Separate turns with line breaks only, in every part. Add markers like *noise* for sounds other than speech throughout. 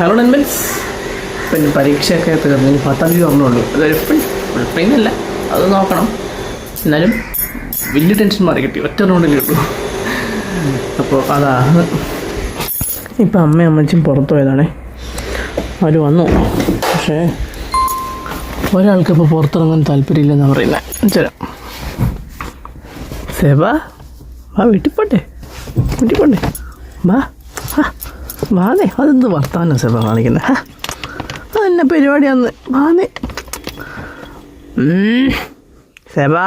Hello നൻമൻസ് പിന്നെ പരീക്ഷയൊക്കെ തീർന്നു. ഇനി പത്താം തീയതി ഓർമ്മയുള്ളൂ അതൊരു ഫുൾ ഫുൾ പെയിൻ അല്ല. അത് നോക്കണം. എന്നാലും വലിയ ടെൻഷൻ മാറി കിട്ടി. ഒറ്റ റൗണ്ടിൽ കിട്ടു അപ്പോൾ അതാണ് ഇപ്പം അമ്മയും അമ്മച്ചും പുറത്തു പോയതാണേ. അവർ വന്നു. പക്ഷേ ഒരാൾക്ക് ഇപ്പോൾ പുറത്തിറങ്ങാൻ താല്പര്യമില്ലെന്നാണ് പറയുന്നത് ചേരാം സേവാ വാ വീട്ടിൽ പോട്ടെ. വീട്ടിൽ പോട്ടെ. വാ. വാന്നേ അതെന്ത് വർത്താനം സേവ കാണിക്കുന്നത് അതെന്നെ പരിപാടിയാന്ന് വാതെ സെബാ.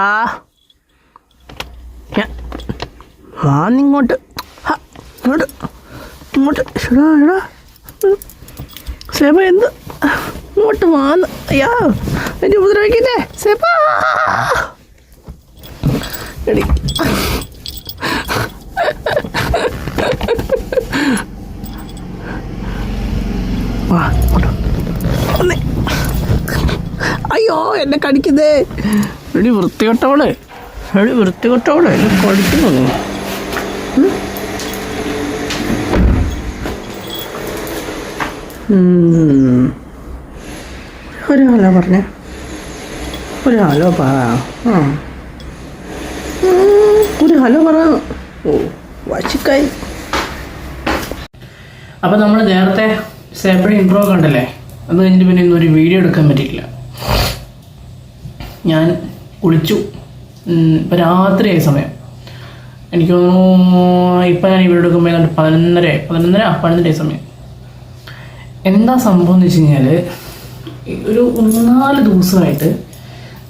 വാന്നിങ്ങോട്ട് ഇങ്ങോട്ട് ഇങ്ങോട്ട് ഷടാ എടാ സെബ എന്ത്? ഇങ്ങോട്ട് വാന്ന്. അയ്യാ എന്നെ ഉപദ്രവിക്കില്ലേ സെബാ. എടി. വാ അയ്യോ എന്നെ കടിക്കുന്നേ. എടി വൃത്തികെട്ടവളെ. എടി വൃത്തികെട്ടവളെ. എന്നെ കടിക്കുന്നു ഒരാളോ പറഞ്ഞ ഒരു ഹലോ പറഞ്ഞേ. ഒരു ഹലോ പറ. ആ. ഒരു ഹലോ പറ. ഓ വശിക്കായി. അപ്പം നമ്മൾ നേരത്തെ സെപ്പറേറ്റ് ഇൻട്രോ കണ്ടല്ലേ? അത് കഴിഞ്ഞിട്ട് പിന്നെ ഇന്നൊരു വീഡിയോ എടുക്കാൻ പറ്റിയില്ല ഞാൻ കുളിച്ചു. ഇപ്പം രാത്രിയായ സമയം. എനിക്ക് തോന്നുന്നു ഇപ്പം ഞാൻ ഈ വീഡിയോ എടുക്കുമ്പോൾ ഏതാണ്ട് പതിനൊന്നര പതിനൊന്നര പതിനൊന്നര സമയം. എന്താ സംഭവം എന്ന് വെച്ച് കഴിഞ്ഞാൽ ഒരു മൂന്നാൽ ദിവസമായിട്ട്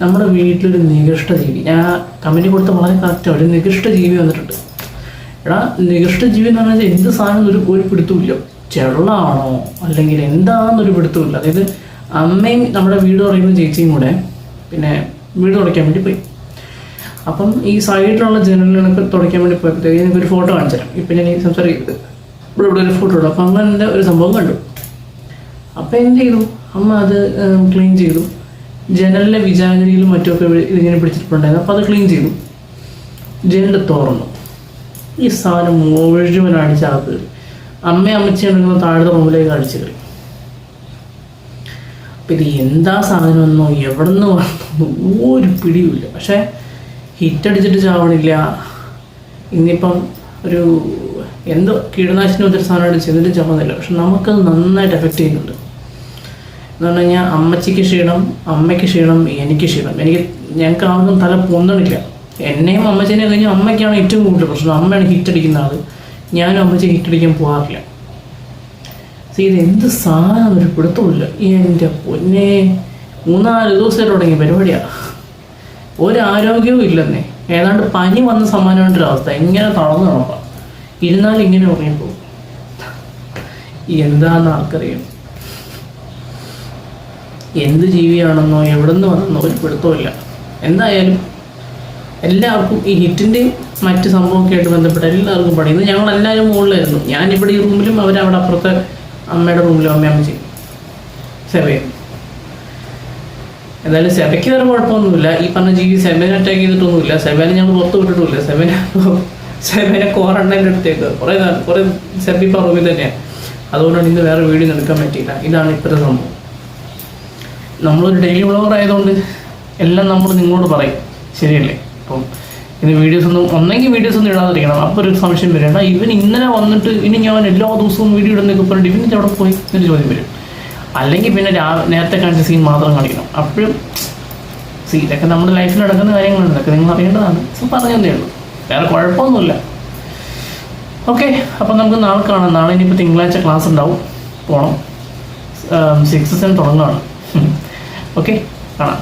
നമ്മുടെ വീട്ടിലൊരു നികൃഷ്ട ജീവി ഞാൻ കമന്റ് കൊടുത്ത വളരെ കറക്റ്റാണ് ഒരു നികൃഷ്ട ജീവി വന്നിട്ടുണ്ട്. എടാ നികൃഷ്ട ജീവി എന്ന് പറഞ്ഞാൽ എന്ത് സാധനം ഒരു ഒരു പിടുത്തമില്ല ചെള്ളാണോ അല്ലെങ്കിൽ എന്താണെന്നൊരു പിടുത്തമില്ല അതായത് അമ്മയും നമ്മുടെ വീട് പറയുമ്പോൾ ചേച്ചിയും കൂടെ പിന്നെ വീട് തുടയ്ക്കാൻ വേണ്ടി പോയി. അപ്പം ഈ സൈഡിലുള്ള ജനലുകളൊക്കെ തുടയ്ക്കാൻ വേണ്ടി പോയപ്പോഴത്തേക്ക് എനിക്കൊരു ഫോട്ടോ കാണിച്ചു തരാം ഇപ്പം ഞാൻ ഈ സംസാരിക്കുന്നത് ഇവിടെ ഇവിടെ ഒരു ഫോട്ടോ ഉള്ളു അപ്പം അങ്ങനെ ഒരു സംഭവം കണ്ടു. അപ്പം എന്ത് ചെയ്തു? അമ്മ അത് ക്ലീൻ ചെയ്തു. ജനലിലെ വിചാരിയിലും മറ്റുമൊക്കെ ഇതിങ്ങനെ പിടിച്ചിട്ടുണ്ടായിരുന്നു. അപ്പം അത് ക്ലീൻ ചെയ്തു. ജനൽ തുറന്നു. ഈ സാധനം മുഴുവൻ അടിച്ചകത്ത് കയറി അമ്മ അമ്മച്ചി ഉണ്ടെങ്കിൽ താഴത്തെ റൂമിലേക്ക് അടിച്ചു കയറി അപ്പം ഇത് എന്താ സാധനമെന്നോ എവിടെ നിന്ന് വന്നോ ഒരു പിടിയുമില്ല. പക്ഷേ ഹിറ്റടിച്ചിട്ട് ചാവണില്ല. ഇന്നിപ്പം ഒരു എന്തോ കീടനാശിനി ഒത്തിരി സാധനമായിട്ട് ചെന്നിട്ട് ചാവുന്നില്ല. പക്ഷെ നമുക്കത് നന്നായിട്ട് എഫക്റ്റ് ചെയ്യുന്നുണ്ട്. എന്ന് പറഞ്ഞു കഴിഞ്ഞാൽ അമ്മച്ചിക്ക് ക്ഷീണം അമ്മയ്ക്ക് ക്ഷീണം എനിക്ക് ക്ഷീണം. എനിക്ക് ഞങ്ങൾക്ക് ആർക്കും തല പൊന്നണില്ല എന്നെയും അമ്മച്ചേനെയും കഴിഞ്ഞാൽ അമ്മയ്ക്കാണ് ഏറ്റവും കൂടുതൽ പ്രശ്നം. അമ്മയാണ് ഹിറ്റടിക്കുന്ന ആൾ ഞാനും അമ്മച്ചി ഹിറ്റടിക്കാൻ പോകാറില്ല ഇത് എന്ത് സാധനം ഒരു പിടുത്തമില്ല എന്റെ പൊന്നെ മൂന്നാൽ ദിവസമായിട്ട് തുടങ്ങിയ പരിപാടിയാണ് ഒരാരോഗ്യവും ഇല്ലെന്നേ. ഏതാണ്ട് പനി വന്ന സമാനമായിട്ടൊരു അവസ്ഥ. എങ്ങനെ തളർന്നു നോക്കാം ഇരുന്നാൽ ഇങ്ങനെ ഉറങ്ങി പോകും. എന്താന്ന് ആർക്കറിയാം. എന്ത് ജീവിയാണെന്നോ എവിടെ നിന്ന് വന്നെന്നോ ഒരു പിടുത്തമില്ല എന്തായാലും എല്ലാവർക്കും ഈ ഹിറ്റിന്റെയും മറ്റ് സംഭവമൊക്കെ ആയിട്ട് ബന്ധപ്പെട്ട എല്ലാവർക്കും ഇത് ഞങ്ങൾ എല്ലാവരും മുകളിലായിരുന്നു. ഞാനിവിടെ ഈ റൂമിലും അവരവിടെ അപ്പുറത്തെ അമ്മയുടെ റൂമിലും അമ്മയമ്മ ചെയ്യും സെവയും എന്തായാലും സെബയ്ക്ക് വേറെ കുഴപ്പമൊന്നുമില്ല. ഈ പറഞ്ഞ ജീവി സെബനെ അറ്റാക്ക് ചെയ്തിട്ടൊന്നുമില്ല. സെബനെ ഞങ്ങൾ പുറത്ത് വിട്ടിട്ടില്ല സെബനെ *laughs* സെബനെ ക്വാറന്റൈന്റെ അടുത്തേക്ക്. കുറേ കുറേ സെബി ഇപ്പം റൂമിൽ തന്നെയാണ് അതുകൊണ്ടാണ് ഇന്ന് വേറെ വീഡിയോ എടുക്കാൻ പറ്റിയില്ല. ഇതാണ് ഇപ്പോഴത്തെ സംഭവം. നമ്മളൊരു ഡെയിലി വ്ളോഗർ ആയതുകൊണ്ട് എല്ലാം നമ്മൾ നിങ്ങളോട് പറയും. ശരിയല്ലേ? അപ്പം ഇനി വീഡിയോസ് ഒന്നും ഒന്നെങ്കിൽ വീഡിയോസ് ഒന്നും ഇടാതിരിക്കണം. അപ്പോൾ ഒരു സംശയം വരും. ഇവൻ ഇന്നലെ വന്നിട്ട് ഇനി ഞാൻ എല്ലാ ദിവസവും വീഡിയോ ഇടുന്നൊക്കെ പറഞ്ഞിട്ട് ഇവൻ അവിടെ പോയി എന്നൊരു ചോദ്യം വരും. അല്ലെങ്കിൽ പിന്നെ നേരത്തെ കാണിച്ച സീൻ മാത്രം കാണിക്കണം. അപ്പോഴും സീ ഇതൊക്കെ നമ്മുടെ ലൈഫിൽ നടക്കുന്ന കാര്യങ്ങളുണ്ട് ഇതൊക്കെ നിങ്ങൾ അറിയേണ്ടതാണ്. സോ പറഞ്ഞതേ ഉള്ളൂ. വേറെ കുഴപ്പമൊന്നുമില്ല. ഓക്കെ അപ്പം നമുക്ക് നാളെ കാണാം. നാളെ ഇനിയിപ്പോൾ തിങ്കളാഴ്ച ക്ലാസ് ഉണ്ടാവും. പോകണം സിക്സ് സെൻ തുടങ്ങുകയാണ് ഓക്കെ *laughs* കാണാം.